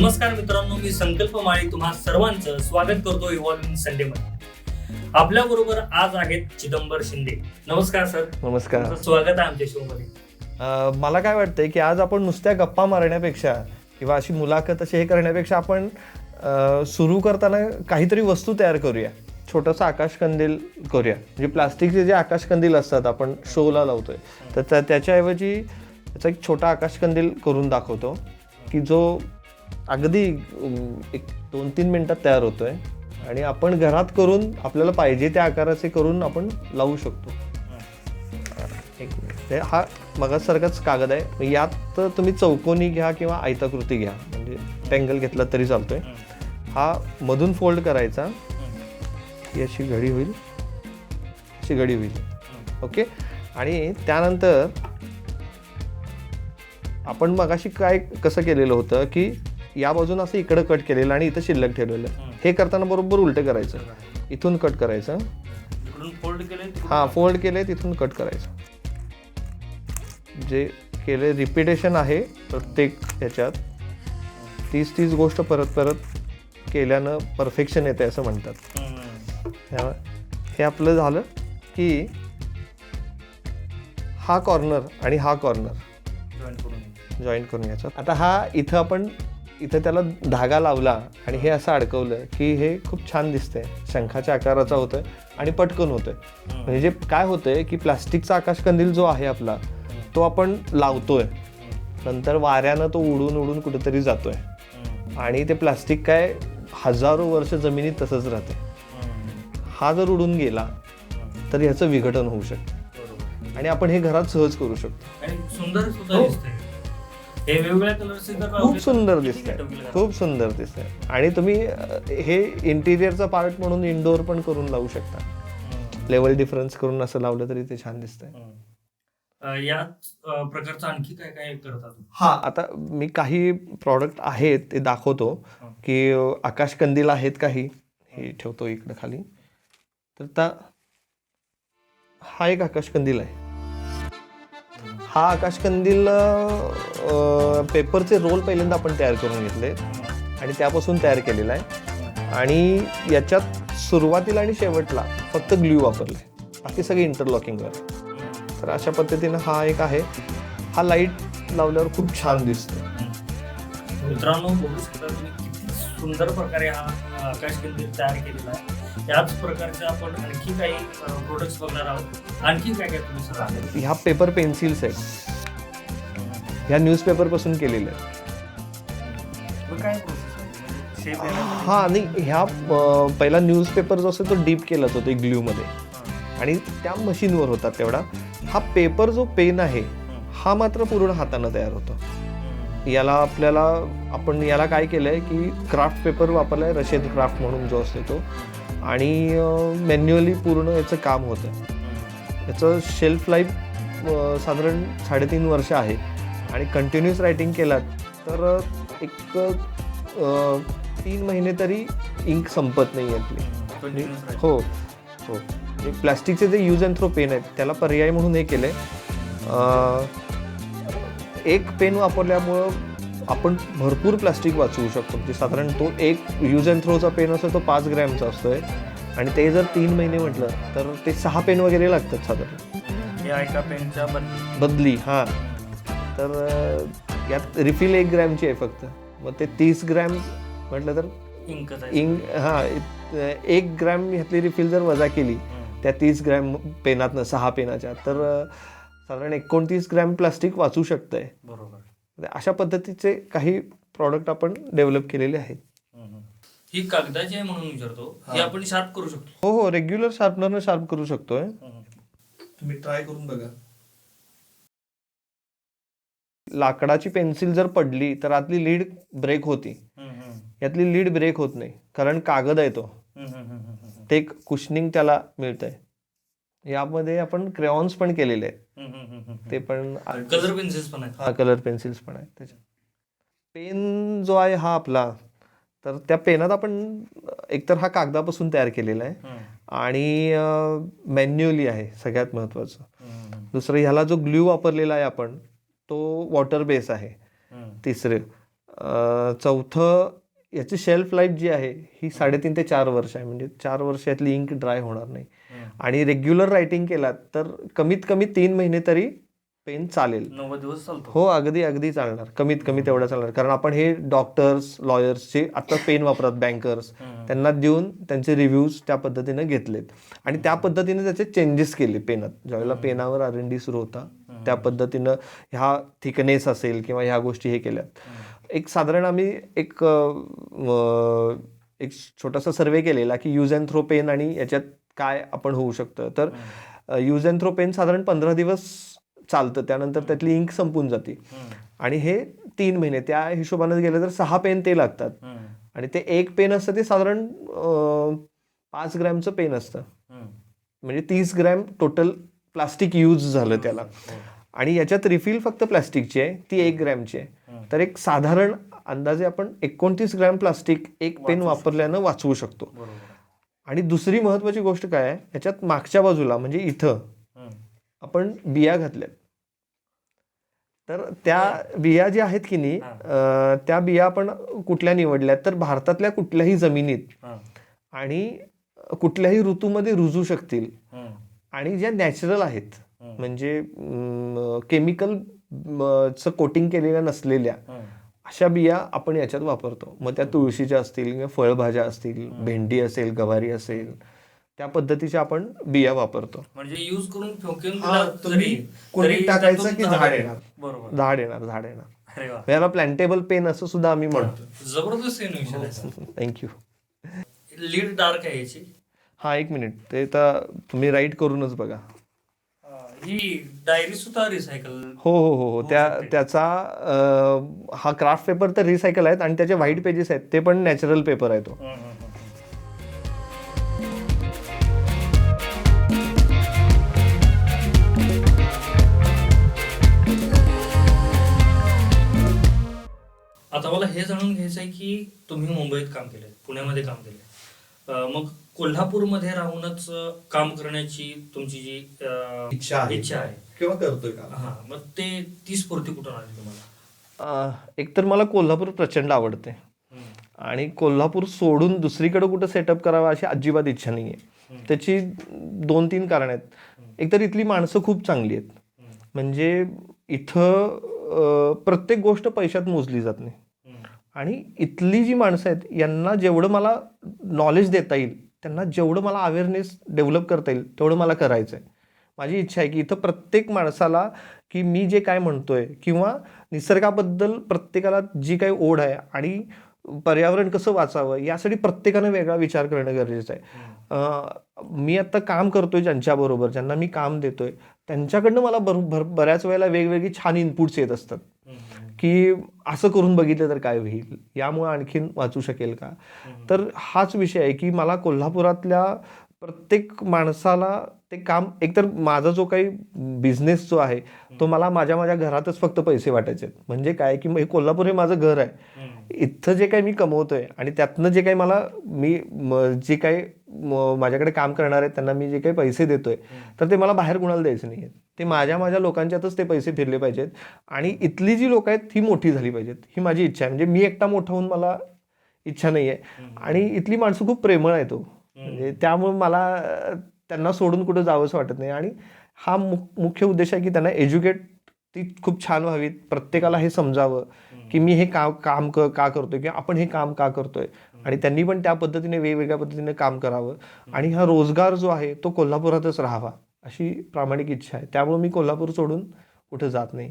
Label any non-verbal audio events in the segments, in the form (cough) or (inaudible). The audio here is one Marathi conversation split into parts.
नमस्कार मित्रांनो मी संकल्प माळी तुम्हा सर्वांचं स्वागत करतो इव्हॉल्विंग संडे मध्ये. आपल्या बरोबर आज आहेत चिदंबर शिंदे. नमस्कार सर. नमस्कार. स्वागत आहे आमच्या शो मध्ये. मला काय वाटतंय की आज आपण नुसत्या गप्पा मारण्यापेक्षा किंवा अशी मुलाखत अशी हे करण्यापेक्षा आपण सुरू करताना काहीतरी वस्तू तयार करूया. छोटंसं आकाशकंदील करूया. म्हणजे प्लास्टिकचे जे आकाशकंदील असतात आपण शोला लावतोय. तर त्या- त्याच्याऐवजी त्याचा एक छोटा आकाशकंदील करून दाखवतो की जो अगदी एक दोन तीन मिनटात तयार होतोय. आणि आपण घरात करून आपल्याला पाहिजे त्या आकाराचे करून आपण लावू शकतो. एक मिनिट. हा मगासारखाच कागद आहे. यात तुम्ही चौकोनी घ्या किंवा आयताकृती घ्या. म्हणजे टँगल घेतला तरी चालतोय. हा मधून फोल्ड करायचा. ही अशी घडी होईल. अशी घडी होईल. ओके? आणि त्यानंतर आपण मगाशी काय कसं केलेलं होतं की या बाजून असं इकडं कट केलेलं आणि इथं शिल्लक ठेवलेलं. हे करताना बरोबर उलटं करायचं. इथून कट करायचं. हा फोल्ड केले तिथून कट करायचं. जे केले रिपिटेशन आहे प्रत्येक ह्याच्यात तीच तीच गोष्ट परत परत केल्यानं परफेक्शन येते असं म्हणतात. हे आपलं झालं की हा कॉर्नर आणि हा कॉर्नर. जॉईन करून घ्यायचा. आता हा इथं आपण इथं त्याला धागा लावला आणि हे असं अडकवलं की हे खूप छान दिसतंय शंखाच्या आकाराचा होतोय आणि पटकन होतोय हम्म. म्हणजे जे काय होतंय की प्लास्टिकचा आकाशकंदील जो आहे आपला तो आपण लावतोय नंतर वाऱ्यानं तो उडून उडून कुठेतरी जातोय. आणि ते प्लास्टिक काय हजारो वर्ष जमिनीत तसंच राहते. हा जर उडून गेला. तर ह्याचं विघटन होऊ शकतं. आणि आपण हे घरात सहज करू शकतो सुंदर सुद्धा हो. दिसतंय वेगवेगळ्या कलरचे जर खूप सुंदर जातात. खूप सुंदर दिसतंय. आणि तुम्ही अं, हे इंटिरियरचा पार्ट म्हणून इंडोर पण करून लावू शकता. लेवल डिफरन्स करून असं लावलं तरी ते छान दिसतंय. अ, प्रकारचं आणखी काय काय करतात? हा. आता मी काही प्रॉडक्ट आहेत ते दाखवतो. की अं, आकाशकंदील आहेत काही. हे ठेवतो इकडे खाली. तर हा एक आकाशकंदील आहे. हा आकाशकंदील पेपरचे रोल पहिल्यांदा आपण तयार करून घेतले. आणि त्यापासून तयार केलेला आहे. आणि याच्यात सुरुवातीला आणि शेवटला फक्त ग्ल्यू वापरले. बाकी सगळे इंटरलॉकिंगवर तर अशा पद्धतीनं हा एक आहे. हा लाइट लावल्यावर खूप छान दिसतो. मित्रांनो बघू शकता तुम्ही किती सुंदर प्रकारे हा आकाशकंदील तयार केलेला आहे. याच प्रकारचे आपण आणखी काही प्रोडक्ट्स बघणार आहोत. आणखी काय काय तुम्ही सर ह्या पेपर पेन्सिल्स आहेत ह्या न्यूजपेपरपासून केलेलं काय शेप हा आणि ह्या पहिला न्यूजपेपर जो असतो तो डीप केला जातो एक ग्ल्यूमध्ये आणि त्या मशीनवर होता तेवढा. हा पेपर जो पेन आहे हा मात्र पूर्ण हातानं तयार होतो. याला आपल्याला आपण याला काय केलंय की क्राफ्ट पेपर वापरलाय रशेद क्राफ्ट म्हणून जो असतो तो. आणि मॅन्युअली पूर्ण याचं काम होतं याचं शेल्फ लाईफ साधारण साडेतीन वर्ष आहे. आणि कंटिन्युअस रायटिंग केलात तर एक तीन महिने तरी इंक संपत नाही यातली. हो हो. प्लॅस्टिकचे जे यूज अँड थ्रो पेन आहेत त्याला पर्याय म्हणून हे केलंय. अं, एक पेन वापरल्यामुळं आपण भरपूर प्लास्टिक वाचवू शकतो. म्हणजे साधारण तो एक यूज अँड थ्रोचा पेन असतो तो पाच ग्रॅमचा असतोय. आणि ते जर तीन महिने म्हटलं तर ते सहा पेन वगैरे लागतात साधारण. हे एका पेनच्या बदली. बदली हां. तर यात रिफिल एक ग्रॅमची आहे फक्त. मग ते तीस ग्रॅम म्हटलं तर आहे इंग हां एक ग्रॅम ह्यातली रिफिल जर वजा केली. त्या तीस ग्रॅम पेनातनं सहा पेनाच्या तर साधारण एकोणतीस ग्रॅम प्लास्टिक वाचू शकतंय. बरोबर. अशा पद्धतीचे काही प्रॉडक्ट आपण डेव्हलप केलेले आहेत. ही कागदाची आहे म्हणून विचारतो. ही. आपण शार्प करू शकतो. हो हो रेग्युलर शार्पनरनं शार्प करू शकतोय. तुम्ही ट्राय करून बघा. लाकडाची पेन्सिल जर पडली तर आतली लीड ब्रेक होती. यातली लीड ब्रेक होत नाही कारण कागद आहे तो. ते एक कुशनिंग त्याला मिळतंय. यामध्ये आपण क्रेऑन्स पण केलेले आहेत. ते पण कलर पेन्सिल्स पण आहेत. हा कलर पेन्सिल्स पण आहेत त्याच्यात. पेन जो आहे हा आपला तर त्या पेनात आपण एकतर हा कागदापासून तयार केलेला आहे. आणि मॅन्युअली आहे सगळ्यात महत्त्वाचं दुसरं ह्याला जो ग्ल्यू वापरलेला आहे आपण तो वॉटर बेस आहे. तिसरे चौथं याची शेल्फ लाईफ जी आहे ही साडेतीन ते चार वर्ष आहे. म्हणजे चार वर्ष यातली इंक ड्राय होणार नाही. आणि रेग्युलर रायटिंग केलात तर कमीत कमी तीन महिने तरी पेन चालेल. नव्वद दिवस चालतो. हो अगदी अगदी चालणार. कमीत कमी तेवढं चालणार. कारण आपण हे डॉक्टर्स लॉयर्सचे आता पेन वापरत बँकर्स. त्यांना देऊन त्यांचे रिव्ह्यूज त्या पद्धतीने घेतलेत. आणि त्या पद्धतीने त्याचे चेंजेस केले पेनात. ज्यावेळेला पेनावर आर एन डी सुरू होता त्या पद्धतीनं ह्या थिकनेस असेल किंवा ह्या गोष्टी हे केल्यात. एक साधारण आम्ही एक एक छोटासा सर्वे केलेला की यूज अँड थ्रो पेन आणि याच्यात काय आपण होऊ शकतं. तर यूज अँड थ्रो पेन साधारण पंधरा दिवस चालतं. त्यानंतर त्यातली इंक संपून जाते. आणि हे तीन महिने त्या हिशोबाने गेलं तर सहा पेन ते लागतात. आणि ते एक पेन असतं ते साधारण पाच ग्रॅमचं पेन असतं. म्हणजे तीस ग्रॅम टोटल प्लास्टिक यूज झालं त्याला. हो. आणि याच्यात रिफिल फक्त प्लास्टिकची आहे ती एक ग्रॅमची आहे. तर एक साधारण अंदाजे आपण एकोणतीस ग्रॅम प्लास्टिक एक पेन वापरल्यानं वाचवू शकतो आणि दुसरी महत्वाची गोष्ट काय आहे याच्यात मागच्या बाजूला म्हणजे इथं. आपण बिया घातल्यात तर त्या बिया ज्या आहेत की नाही त्या बिया आपण कुठल्या निवडल्यात तर भारतातल्या कुठल्याही जमिनीत. आणि कुठल्याही ऋतूमध्ये रुजू शकतील. आणि ज्या नॅचरल आहेत. म्हणजे केमिकल च कोटिंग केलेल्या नसलेल्या. अशा बिया आपण याच्यात वापरतो. मग त्या तुळशीच्या असतील किंवा फळभाज्या असतील भेंडी असेल गवारी असेल त्या पद्धतीच्या आपण बिया वापरतो. म्हणजे यूज करून फेकून टाकायचं की झाड. येणार. बरोबर. झाड येणार झाड येणार. याला प्लांटेबल पेन असं सुद्धा आम्ही म्हणतो. जबरदस्त थँक्यू लीड डार्क आहे याची. हा एक मिनिट ते तर तुम्ही राईट करूनच बघा. हा, डायरी सुद्धा रिसायकल हो हो हो हो. त्या त्याचा अं, हा क्राफ्ट पेपर तर रिसायकल आहेत आणि त्याचे व्हाईट पेजेस आहेत. ते पण नॅचरल पेपर आहे तो आता मला हे जाणून घ्यायचं आहे की तुम्ही मुंबईत काम केलंय पुण्यामध्ये काम केलंय. मग कोल्हापूरमध्ये राहूनच काम करण्याची तुमची जी इच्छा आहे. इच्छा आहे. किंवा करतोय का? हा मग ते ती स्फूर्ती कुठून आली तुम्हाला? अं, एकतर मला कोल्हापूर प्रचंड आवडते. आणि कोल्हापूर सोडून दुसरीकडे कुठं सेटअप करावं अशी अजिबात इच्छा नाही आहे त्याची दोन तीन कारण आहेत. एकतर इथली माणसं खूप चांगली आहेत. म्हणजे इथं प्रत्येक गोष्ट पैशात मोजली जात नाही. आणि इथली जी माणसं आहेत यांना जेवढं मला नॉलेज देता येईल त्यांना जेवढं मला अवेअरनेस डेव्हलप करता येईल तेवढं मला करायचं आहे. माझी इच्छा आहे की इथं प्रत्येक माणसाला की मी जे काय म्हणतोय किंवा निसर्गाबद्दल प्रत्येकाला जी काही ओढ आहे आणि पर्यावरण कसं वाचावं यासाठी प्रत्येकानं वेगळा विचार करणं गरजेचं आहे. मी आत्ता काम करतोय ज्यांच्याबरोबर ज्यांना मी काम देतोय त्यांच्याकडनं मला भर भर बऱ्याच वेळेला वेगवेगळी छान इनपुट्स येत असतात. की असं करून बघितलं तर काय होईल? यामुळे आणखीन वाचू शकेल का? तर हाच विषय आहे की मला कोल्हापुरातल्या प्रत्येक माणसाला ते काम एकतर माझा जो काही बिझनेस जो आहे तो मला माझ्या माझ्या घरातच फक्त पैसे वाटायचे आहेत. म्हणजे काय की हे कोल्हापूर हे माझं घर आहे. इथं जे काही मी कमवतोय आणि त्यातनं जे काही मला मी जे काही म- माझ्याकडे काम करणार आहेत त्यांना मी जे काही पैसे देतोय तर ते मला बाहेर कुणाला द्यायचे नाही ते माझ्या माझ्या लोकांच्यातच ते पैसे फिरले पाहिजेत. आणि इथली जी लोक आहेत ही मोठी झाली पाहिजेत. ही माझी इच्छा आहे. म्हणजे मी एकटा मोठा होऊन मला इच्छा नाही आहे आणि इथली माणसं खूप प्रेमळ आहे तो म्हणजे त्यामुळे मला त्यांना सोडून कुठं जावंसं वाटत नाही. आणि हा मुख्य उद्देश आहे की त्यांना एज्युकेट ती खूप छान व्हावीत. प्रत्येकाला हे समजावं की मी हे काम काम क- का करतोय किंवा आपण हे काम का करतोय. आणि त्यांनी पण त्या पद्धतीने वेगवेगळ्या पद्धतीने काम करावं. आणि हा रोजगार जो आहे तो कोल्हापुरातच राहावा. अशी प्रामाणिक इच्छा आहे. त्यामुळे मी कोल्हापूर सोडून कुठे जात नाही.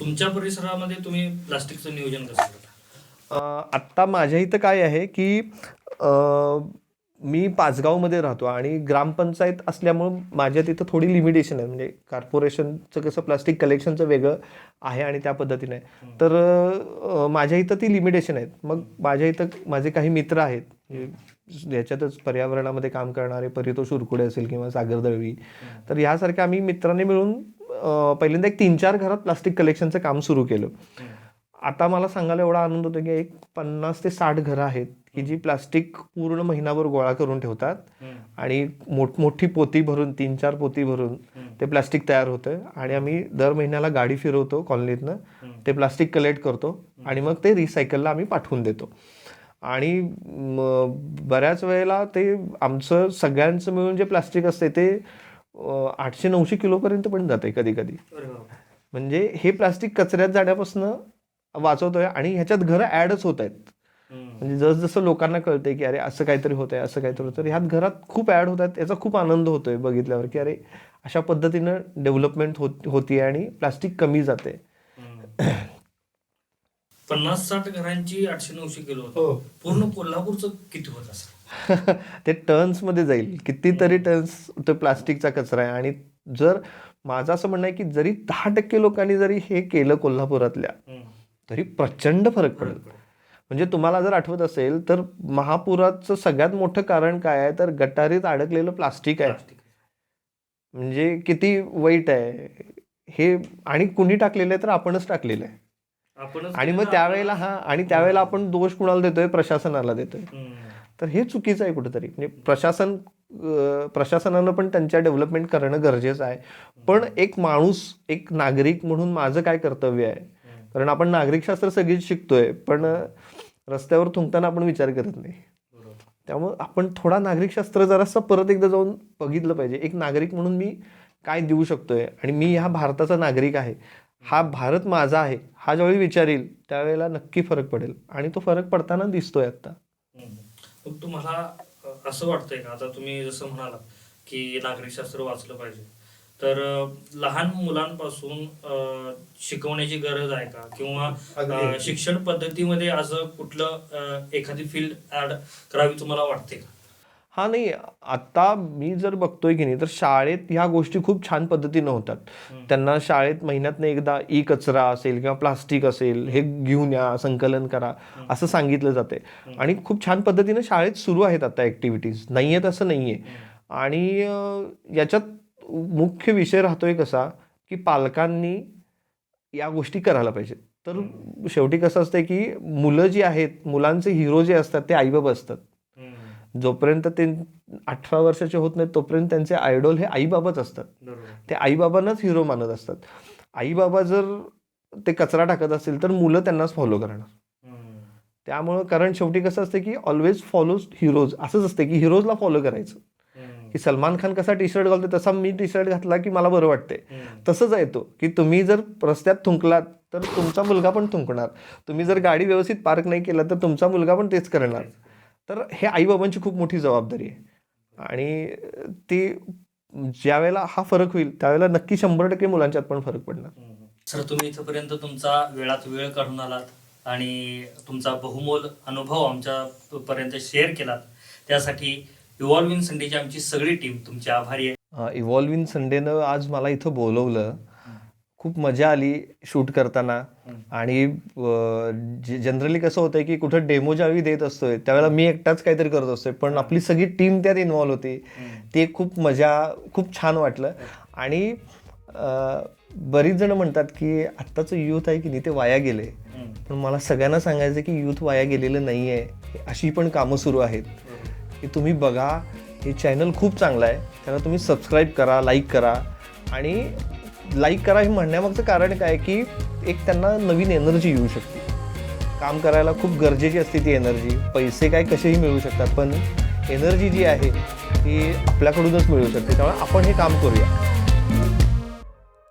तुमच्या परिसरामध्ये तुम्ही प्लास्टिकचं नियोजन कसं करता? आत्ता माझ्या इथं काय आहे की मी पाचगावमध्ये राहतो आणि ग्रामपंचायत असल्यामुळं माझ्या तिथं थोडी लिमिटेशन आहे. म्हणजे कॉर्पोरेशनचं कसं प्लास्टिक कलेक्शनचं वेगळं आहे आणि त्या पद्धतीने. तर माझ्या इथं ती लिमिटेशन आहेत. मग माझ्या इथं माझे काही मित्र आहेत. याच्यातच पर्यावरणामध्ये काम करणारे परितोष उरकुडे असेल किंवा सागर दळवी तर ह्यासारख्या आम्ही मित्रांनी मिळून पहिल्यांदा एक तीन चार घरात प्लास्टिक कलेक्शनचं काम सुरू केलं. आता मला सांगायला एवढा आनंद होतो की एक पन्नास ते साठ घरं आहेत की जी प्लास्टिक पूर्ण महिनाभर गोळा करून ठेवतात आणि मोठमोठी पोती भरून तीन चार पोती भरून ते प्लास्टिक तयार होतं. आणि आम्ही दर महिन्याला गाडी फिरवतो कॉलनीतनं ते प्लास्टिक कलेक्ट करतो आणि मग ते रिसायकलला आम्ही पाठवून देतो. आणि बऱ्याच वेळेला ते आमचं सगळ्यांचं मिळून जे प्लास्टिक असते ते आठशे नऊशे किलोपर्यंत पण जाते कधी कधी. म्हणजे हे प्लास्टिक कचऱ्यात जाण्यापासून वाचवतोय आणि ह्याच्यात घरं ॲडच होत आहेत. म्हणजे जसजसं लोकांना कळतंय की अरे असं काहीतरी होतंय असं काहीतरी होतं ह्यात घरात खूप ॲड होत आहेत याचा खूप आनंद होतोय बघितल्यावर की अरे अशा पद्धतीनं डेव्हलपमेंट होत होती आणि प्लास्टिक कमी जाते. (clears throat) पन्नास साठ घरांची आठशे नऊशे किलो होतं. हो. पूर्ण कोल्हापूरचं किती होत असेल? (laughs) ते टर्न्समध्ये जाईल. कितीतरी टर्न्स तो प्लास्टिकचा कचरा आहे. आणि जर माझं असं म्हणणं आहे की जरी दहा टक्के लोकांनी जरी हे केलं कोल्हापुरातल्या. तरी प्रचंड फरक पडेल. म्हणजे तुम्हाला जर आठवत असेल तर महापुराचं सगळ्यात मोठं कारण काय आहे? तर गटारीत अडकलेलं प्लास्टिक आहे. प्लास्टिक. म्हणजे किती वाईट आहे? हे आणि कुणी टाकलेलं आहे तर आपणच टाकलेलं आहे. आणि मग त्यावेळेला हा आणि त्यावेळेला आपण दोष कुणाला देतोय? प्रशासनाला देतोय. तर हे चुकीचं आहे कुठेतरी. म्हणजे प्रशासन प्रशासनानं पण त्यांच्या डेव्हलपमेंट करणं गरजेचं आहे. पण एक माणूस एक नागरिक म्हणून माझं काय कर्तव्य आहे. कारण आपण नागरिकशास्त्र सगळीच शिकतोय पण रस्त्यावर थुंकताना आपण विचार करत नाही. त्यामुळं आपण थोडा नागरिकशास्त्र जरासं परत एकदा जाऊन बघितलं पाहिजे. एक नागरिक म्हणून मी काय देऊ शकतोय? आणि मी ह्या भारताचा नागरिक आहे. हा भारत माझा आहे हा ज्यावेळी विचार येईल त्यावेळेला नक्की फरक पडेल. आणि तो फरक पडताना दिसतोय आता. मग तुम्हाला असं वाटतंय का? आता तुम्ही जसं म्हणाला की नागरिकशास्त्र वाचलं पाहिजे. तर लहान मुलांपासून शिकवण्याची गरज आहे का? किंवा शिक्षण पद्धतीमध्ये असं कुठलं एखादी फील्ड ऍड करावी तुम्हाला वाटते का? हा नाही आता मी जर बघतोय की नाही तर शाळेत ह्या गोष्टी खूप छान पद्धतीनं होतात. त्यांना शाळेत महिन्यातनं एकदा ई कचरा असेल किंवा प्लास्टिक असेल हे घेऊन या संकलन करा असं सांगितलं जाते आणि खूप छान पद्धतीनं शाळेत सुरू आहेत आता ॲक्टिव्हिटीज नाही आहेत असं नाही आहे आणि याच्यात मुख्य विषय राहतोय कसा की पालकांनी या गोष्टी करायला पाहिजेत. तर शेवटी कसं असतंय की मुलं जी आहेत मुलांचे हिरो जे असतात ते आईबाबा असतात. जोपर्यंत ते अठरा वर्षाचे होत नाहीत तोपर्यंत त्यांचे आयडॉल हे आईबाबाच असतात. ते आईबाबांनाच हिरो मानत असतात. आईबाबा जर ते कचरा टाकत असतील तर मुलं त्यांनाच फॉलो करणार. त्यामुळं कारण शेवटी कसं असतं की ऑलवेज फॉलोज हिरोज असंच असते की हिरोजला फॉलो करायचं. की सलमान खान कसा टी शर्ट घालतो तसा मी टी शर्ट घातला की मला बरं वाटते. तसंच आहे तो की तुम्ही जर रस्त्यात थुंकलात तर तुमचा मुलगा पण थुंकणार. तुम्ही जर गाडी व्यवस्थित पार्क नाही केला तर तुमचा मुलगा पण तेच करणार. तर हे आईबाबांची खूप मोठी जबाबदारी आहे. आणि ती ज्या वेळेला हा फरक होईल त्यावेळेला नक्की शंभर टक्के मुलांच्यात पण फरक पडणार. सर तुम्ही इथपर्यंत तुमचा वेळात वेळ काढून आलात आणि तुमचा बहुमोल अनुभव आमच्या पर्यंत शेअर केलात. त्यासाठी इव्हॉल्विंग संडेची आमची सगळी टीम तुमची आभारी आहे. इव्हॉल्विंग संडेनं आज मला इथं बोलवलं खूप मजा आली शूट करताना. आणि जनरली कसं होतं की कुठं डेमो ज्यावेळी देत असतोय त्यावेळेला मी एकटाच काहीतरी करत असतोय. पण आपली सगळी टीम त्यात इन्व्हॉल्व होती. ते खूप मजा खूप छान वाटलं. आणि बरीच जण म्हणतात की आत्ताचं युथ आहे की नाही ते वाया गेले. पण मला सगळ्यांना सांगायचं की युथ वाया गेलेलं नाही आहे अशी पण कामं सुरू आहेत. की तुम्ही बघा. हे चॅनल खूप चांगलं आहे. त्याला तुम्ही सबस्क्राईब करा लाईक करा. आणि लाईक करा हे म्हणण्यामागचं कारण काय की एक त्यांना नवीन एनर्जी येऊ शकते. काम करायला खूप गरजेची असते ती एनर्जी पैसे काय कसेही मिळू शकतात पण एनर्जी जी आहे ती आपल्याकडूनच मिळू शकते. त्यामुळे आपण हे काम करूया.